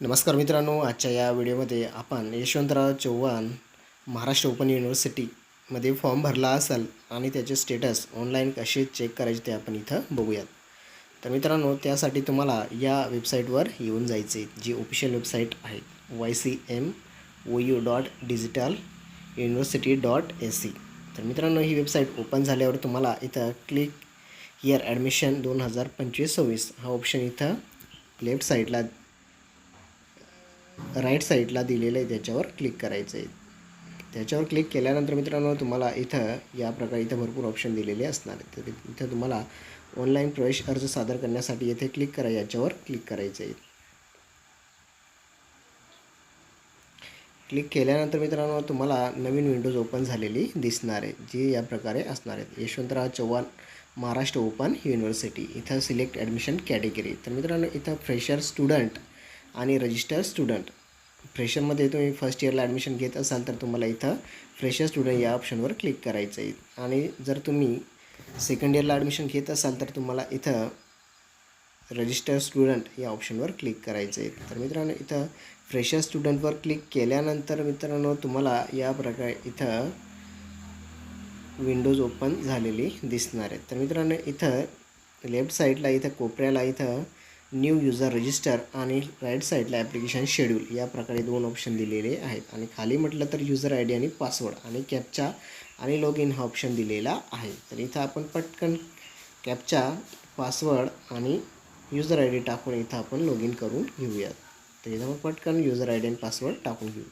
नमस्कार मित्रांनो आजच्या या व्हिडिओमध्ये आपण यशवंतराव चव्हाण महाराष्ट्र ओपन युनिव्हर्सिटीमध्ये फॉर्म भरला असाल आणि त्याचे स्टेटस ऑनलाईन कसे चेक करायचे ते आपण इथं बघूयात. तर मित्रांनो त्यासाठी तुम्हाला या वेबसाईटवर येऊन जायचे जी ऑफिशियल वेबसाईट आहे Y C M O U dot digital university dot S C तर मित्रांनो ही वेबसाईट ओपन झाल्यावर तुम्हाला इथं क्लिक हिअर ॲडमिशन दोन हजार पंचवीस सव्वीस हा ऑप्शन इथं लेफ्ट साईडला राईट साईडला दिलेलं आहे त्याच्यावर क्लिक करायचं आहे. त्याच्यावर क्लिक केल्यानंतर मित्रांनो तुम्हाला इथं या प्रकारे इथं भरपूर ऑप्शन दिलेले असणार आहेत. तर इथं तुम्हाला ऑनलाईन प्रवेश अर्ज सादर करण्यासाठी येथे क्लिक करा याच्यावर क्लिक करायचं आहे. क्लिक केल्यानंतर मित्रांनो तुम्हाला नवीन विंडोज ओपन झालेली दिसणार आहे जी या प्रकारे असणार आहेत. यशवंतराव चव्हाण महाराष्ट्र ओपन युनिव्हर्सिटी इथं सिलेक्ट ॲडमिशन कॅटेगरी तर मित्रांनो इथं फ्रेशर स्टुडंट आणि रजिस्टर स्टुडंट फ्रेशरमध्ये तुम्ही फर्स्ट इयरला ॲडमिशन घेत असाल तर तुम्हाला इथं फ्रेशर स्टुडंट या ऑप्शनवर क्लिक करायचं आहे आणि जर तुम्ही सेकंड इयरला ॲडमिशन घेत असाल तर तुम्हाला इथं रजिस्टर स्टुडंट या ऑप्शनवर क्लिक करायचं आहे तर मित्रांनो इथं फ्रेशर स्टुडंटवर क्लिक केल्यानंतर मित्रांनो तुम्हाला या प्रकारे इथं विंडोज ओपन झालेली दिसणार आहे. तर मित्रांनो इथं लेफ्ट साईडला इथं कोपऱ्याला इथं न्यू युजर रजिस्टर आणि राईट साईडला ॲप्लिकेशन शेड्यूल या प्रकारे दोन ऑप्शन दिलेले आहेत. आणि खाली म्हटलं तर युजर आय डी आणि पासवर्ड आणि कॅपचा आणि लॉग इन हा ऑप्शन दिलेला आहे. तर इथं आपण पटकन कॅपचा पासवर्ड आणि युजर आय डी टाकून इथं आपण लॉग इन करून घेऊयात. तर इथं आपण पटकन युजर आय डी आणि पासवर्ड टाकून घेऊ.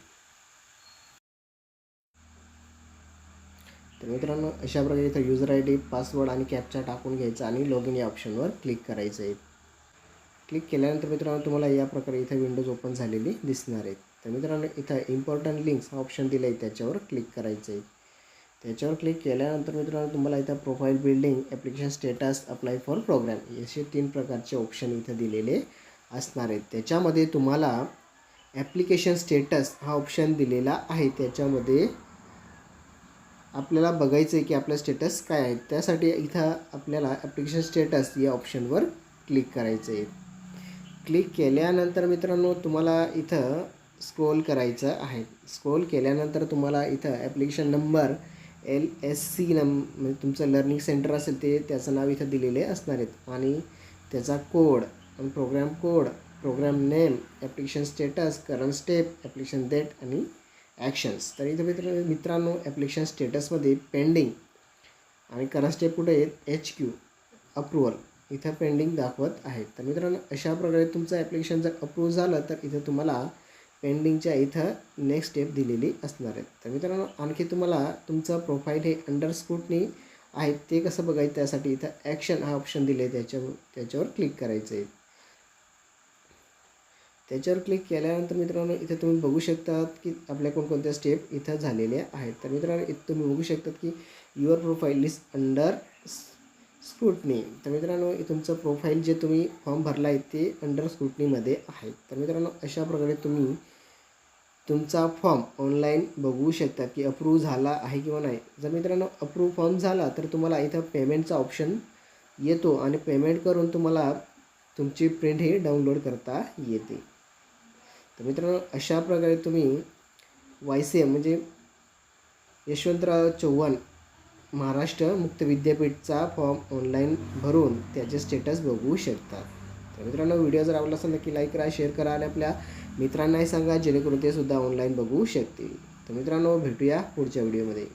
तर मित्रांनो अशा प्रकारे इथं युजर आय डी पासवर्ड आणि कॅपचा टाकून घ्यायचा आणि लॉग इन या ऑप्शनवर क्लिक करायचं आहे. क्लिक केल्यानंतर मित्रांनो तुम्हाला या प्रकारे इथं विंडोज ओपन झालेली दिसणार आहेत. तर मित्रांनो इथं इम्पॉर्टंट लिंक्स हा ऑप्शन दिला आहे त्याच्यावर क्लिक करायचं आहे त्याच्यावर क्लिक केल्यानंतर मित्रांनो तुम्हाला इथं profile building application status apply for program असे तीन प्रकारचे ऑप्शन इथं दिलेले असणार आहेत. त्याच्यामध्ये तुम्हाला ॲप्लिकेशन स्टेटस हा ऑप्शन दिलेला आहे. त्याच्यामध्ये आपल्याला बघायचं आहे की आपलं स्टेटस काय आहे. त्यासाठी इथं आपल्याला ॲप्लिकेशन स्टेटस या ऑप्शनवर क्लिक करायचं आहे क्लिक केल्यानंतर मित्रांनो तुम्हाला इथं स्क्रोल करायचं आहे. स्क्रोल केल्यानंतर तुम्हाला इथं application number L S C नम म्हणजे तुमचं लर्निंग सेंटर असेल ते त्याचं नाव इथं दिलेले असणार आहेत. आणि त्याचा कोड आणि program code program name application status current step application date आणि ॲक्शन्स तर इथं मित्र मित्रांनो ॲप्लिकेशन स्टेटसमध्ये पेंडिंग आणि करंट स्टेप कुठे आहेत? एच क्यू अप्रुव्हल इथं पेंडिंग दाखवत आहेत. तर मित्रांनो अशा प्रकारे तुमचं ॲप्लिकेशन जर अप्रूव्ह झालं तर इथं तुम्हाला पेंडिंगच्या इथं नेक्स्ट स्टेप दिलेली असणार आहेत. तर मित्रांनो आणखी तुम्हाला तुमचं प्रोफाईल हे अंडर स्क्रुटनी आहे ते कसं बघायचं त्यासाठी इथं ॲक्शन हा ऑप्शन दिले आहे. त्याच्यावर त्याच्यावर क्लिक करायचं आहे. त्याच्यावर क्लिक केल्यानंतर मित्रांनो इथे तुम्ही बघू शकतात की आपल्या कोणकोणत्या स्टेप इथं झालेल्या आहेत. तर मित्रांनो इथं तुम्ही बघू शकतात की your profile is under scrutiny तर मित्रांनो तुमचं प्रोफाईल जे तुम्ही फॉर्म भरला आहे ते अंडर स्क्रुटनीमध्ये आहे. तर मित्रांनो अशा प्रकारे तुम्ही तुमचा फॉर्म ऑनलाईन बघू शकता की अप्रूव्ह झाला आहे किंवा नाही. जर मित्रांनो अप्रूव्ह फॉर्म झाला तर तुम्हाला इथं पेमेंटचा ऑप्शन येतो आणि पेमेंट करून तुम्हाला तुमची प्रिंट ही डाउनलोड करता येते. तर मित्रांनो अशा प्रकारे तुम्ही वाय सी एम म्हणजे यशवंतराव चव्हाण महाराष्ट्र मुक्त विद्यापीठचा फॉर्म ऑनलाईन भरून त्याचे स्टेटस बघू शकतात. तर मित्रांनो व्हिडिओ जर आवडला असेल नक्की लाईक करा शेअर करा आणि आपल्या मित्रांनाही सांगा जेणेकरून ते सुद्धा ऑनलाईन बघू शकतील. तर मित्रांनो भेटूया पुढच्या व्हिडिओमध्ये.